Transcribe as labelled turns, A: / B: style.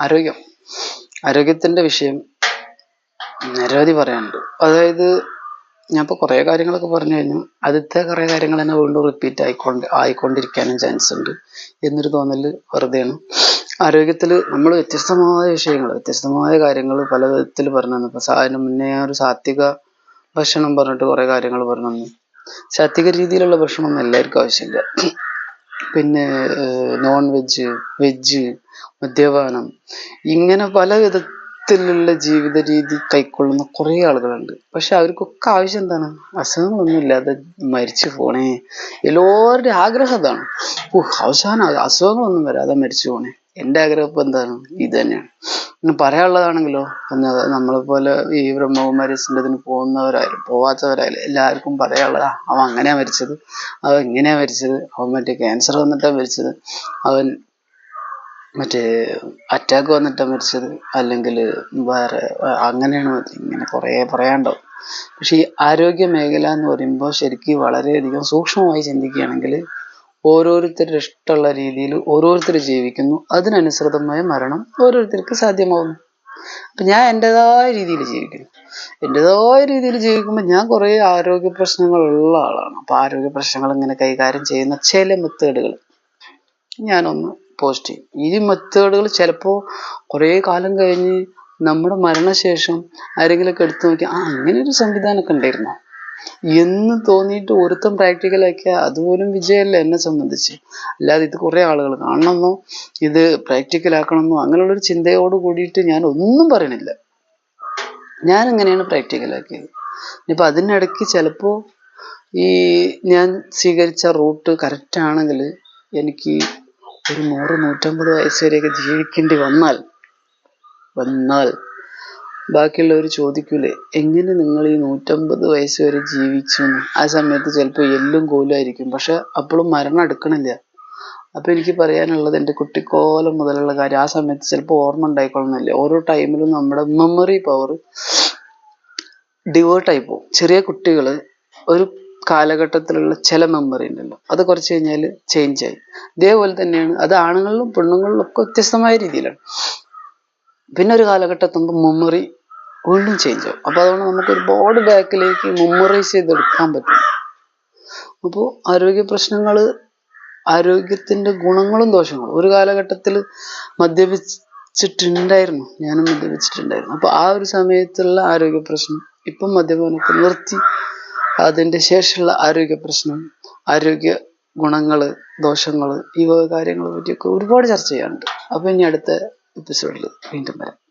A: ആരോഗ്യം. ആരോഗ്യത്തിന്റെ വിഷയം നിരവധി പറയാനുണ്ട്. അതായത് ഞാൻ ഇപ്പോൾ കുറേ കാര്യങ്ങളൊക്കെ പറഞ്ഞു കഴിഞ്ഞു. ആദ്യത്തെ കുറേ കാര്യങ്ങൾ തന്നെ വീണ്ടും റിപ്പീറ്റ് ആയിക്കൊണ്ട് ആയിക്കൊണ്ടിരിക്കാനും ചാൻസ് ഉണ്ട് എന്നൊരു തോന്നൽ വെറുതെയാണ്. ആരോഗ്യത്തിൽ നമ്മൾ വ്യത്യസ്തമായ വിഷയങ്ങൾ വ്യത്യസ്തമായ കാര്യങ്ങൾ പല വിധത്തിൽ പറഞ്ഞു തന്നു. ഇപ്പോൾ അതിന് മുന്നേ ഒരു സാത്വിക ഭക്ഷണം പറഞ്ഞിട്ട് കുറേ കാര്യങ്ങൾ പറഞ്ഞു തന്നു. സാത്വിക രീതിയിലുള്ള ഭക്ഷണമൊന്നും എല്ലാവർക്കും ആവശ്യമില്ല. പിന്നെ നോൺ വെജ് വെജ് മദ്യപാനം ഇങ്ങനെ പല വിധത്തിലുള്ള ജീവിത രീതി കൈക്കൊള്ളുന്ന കുറേ ആളുകളുണ്ട്. പക്ഷെ അവർക്കൊക്കെ ആവശ്യം എന്താണ്? അസുഖങ്ങളൊന്നും ഇല്ലാതെ മരിച്ചു പോണേ. എല്ലാവരുടെയും ആഗ്രഹം അതാണ്. ഓ അവസാനം അസുഖങ്ങളൊന്നും വരാതെ മരിച്ചു പോണേ. എന്റെ ആഗ്രഹം ഇപ്പം എന്താണ്? ഇത് തന്നെയാണ്. പിന്നെ പറയാനുള്ളതാണെങ്കിലോ? ഒന്ന് നമ്മളെ പോലെ ഈ ബ്രഹ്മകുമാരീസിന്റെ ഇതിന് പോകുന്നവരായാലും പോവാത്തവരായാലും എല്ലാവർക്കും പറയാനുള്ളതാ. അവൻ അങ്ങനെയാണ് മരിച്ചത്. അവൻ ഇങ്ങനെയാ മരിച്ചത്. അവൻ മറ്റേ ക്യാൻസർ വന്നിട്ടാണ് മരിച്ചത്. അവൻ മറ്റേ അറ്റാക്ക് വന്നിട്ടാണ് മരിച്ചത്. അല്ലെങ്കിൽ വേറെ അങ്ങനെയാണ് ഇങ്ങനെ കുറേ പറയാനുണ്ടാവും. പക്ഷേ ഈ ആരോഗ്യ മേഖല എന്ന് പറയുമ്പോൾ ശരിക്കും വളരെയധികം സൂക്ഷ്മമായി ചിന്തിക്കുകയാണെങ്കിൽ ഓരോരുത്തരുടെ ഇഷ്ടമുള്ള രീതിയിൽ ഓരോരുത്തർ ജീവിക്കുന്നു. അതിനനുസൃതമായ മരണം ഓരോരുത്തർക്ക് സാധ്യമാവുന്നു. അപ്പം ഞാൻ എന്റെതായ രീതിയിൽ ജീവിക്കുന്നു. എന്റെതായ രീതിയിൽ ജീവിക്കുമ്പോൾ ഞാൻ കുറേ ആരോഗ്യ പ്രശ്നങ്ങളുള്ള ആളാണ്. അപ്പോൾ ആരോഗ്യ പ്രശ്നങ്ങൾ ഇങ്ങനെ കൈകാര്യം ചെയ്യുന്ന ചില മെത്തേഡുകൾ ഞാനൊന്ന് പോസ്റ്റ്. ഈ മെത്തേഡുകൾ ചിലപ്പോൾ കുറേ കാലം കഴിഞ്ഞ് നമ്മുടെ മരണശേഷം ആരെങ്കിലുമൊക്കെ എടുത്തു നോക്കി ആ അങ്ങനെ ഒരു സംവിധാനമൊക്കെ ഉണ്ടായിരുന്നു? എന്ന് തോന്നിയിട്ട് ഒരുത്തം പ്രാക്ടിക്കലാക്കിയാൽ അതുപോലും വിജയമല്ല എന്നെ സംബന്ധിച്ച്. അല്ലാതെ ഇത് കുറേ ആളുകൾ കാണണമെന്നോ ഇത് പ്രാക്ടിക്കലാക്കണമെന്നോ അങ്ങനെയുള്ളൊരു ചിന്തയോട് കൂടിയിട്ട് ഞാൻ ഒന്നും പറയണില്ല. ഞാൻ എങ്ങനെയാണ് പ്രാക്ടിക്കലാക്കിയത് ഇനിയിപ്പോൾ അതിനിടയ്ക്ക് ചിലപ്പോൾ ഈ ഞാൻ സ്വീകരിച്ച റൂട്ട് കറക്റ്റ് ആണെങ്കിൽ എനിക്ക് ഒരു നൂറ് നൂറ്റമ്പത് വയസ്സ് വരെയൊക്കെ ജീവിക്കേണ്ടി വന്നാൽ വന്നാൽ ബാക്കിയുള്ളവർ ചോദിക്കൂലേ എങ്ങനെ നിങ്ങൾ ഈ നൂറ്റമ്പത് വയസ്സ് വരെ ജീവിച്ചു ആ സമയത്ത് ചിലപ്പോൾ എല്ലും കോലുമായിരിക്കും പക്ഷെ അപ്പോഴും മരണം എടുക്കണില്ല. അപ്പോൾ എനിക്ക് പറയാനുള്ളത് എന്റെ കുട്ടിക്കോലം മുതലുള്ള കാര്യം ആ സമയത്ത് ചിലപ്പോൾ ഓർമ്മ ഉണ്ടായിക്കൊള്ളുന്നില്ല ഓരോ ടൈമിലും നമ്മുടെ മെമ്മറി പവർ ഡിവേർട്ടായി പോകും. ചെറിയ കുട്ടികൾ ഒരു കാലഘട്ടത്തിലുള്ള ചില മെമ്മറി ഉണ്ടല്ലോ. അത് കുറച്ച് കഴിഞ്ഞാൽ ചേഞ്ച് ആയി. ഇതേപോലെ തന്നെയാണ് അത് ആണുങ്ങളിലും പെണ്ണുങ്ങളിലും ഒക്കെ വ്യത്യസ്തമായ രീതിയിലാണ്. പിന്നെ ഒരു കാലഘട്ടത്തുമ്പോൾ മെമ്മറി വീണ്ടും ചേഞ്ച് ആവും. അപ്പോൾ അതുകൊണ്ട് നമുക്ക് ഒരുപാട് ബാക്കിലേക്ക് മെമ്മറൈസ് ചെയ്തെടുക്കാൻ പറ്റും. അപ്പോൾ ആരോഗ്യ പ്രശ്നങ്ങൾ ആരോഗ്യത്തിന്റെ ഗുണങ്ങളും ദോഷങ്ങളും ഒരു കാലഘട്ടത്തിൽ മദ്യപിച്ചിട്ടുണ്ടായിരുന്നു. ഞാനും മദ്യപിച്ചിട്ടുണ്ടായിരുന്നു. അപ്പോൾ ആ ഒരു സമയത്തുള്ള ആരോഗ്യ പ്രശ്നം ഇപ്പം മദ്യപാനമൊക്കെ നിർത്തി അതിന്റെ ശേഷമുള്ള ആരോഗ്യ പ്രശ്നം ആരോഗ്യ ഗുണങ്ങൾ ദോഷങ്ങൾ ഈ വക കാര്യങ്ങളെ പറ്റിയൊക്കെ ഒരുപാട് ചർച്ച ചെയ്യാനുണ്ട്. അപ്പോൾ ഇനി അടുത്ത എപ്പിസോഡിൽ വീണ്ടും വരാം.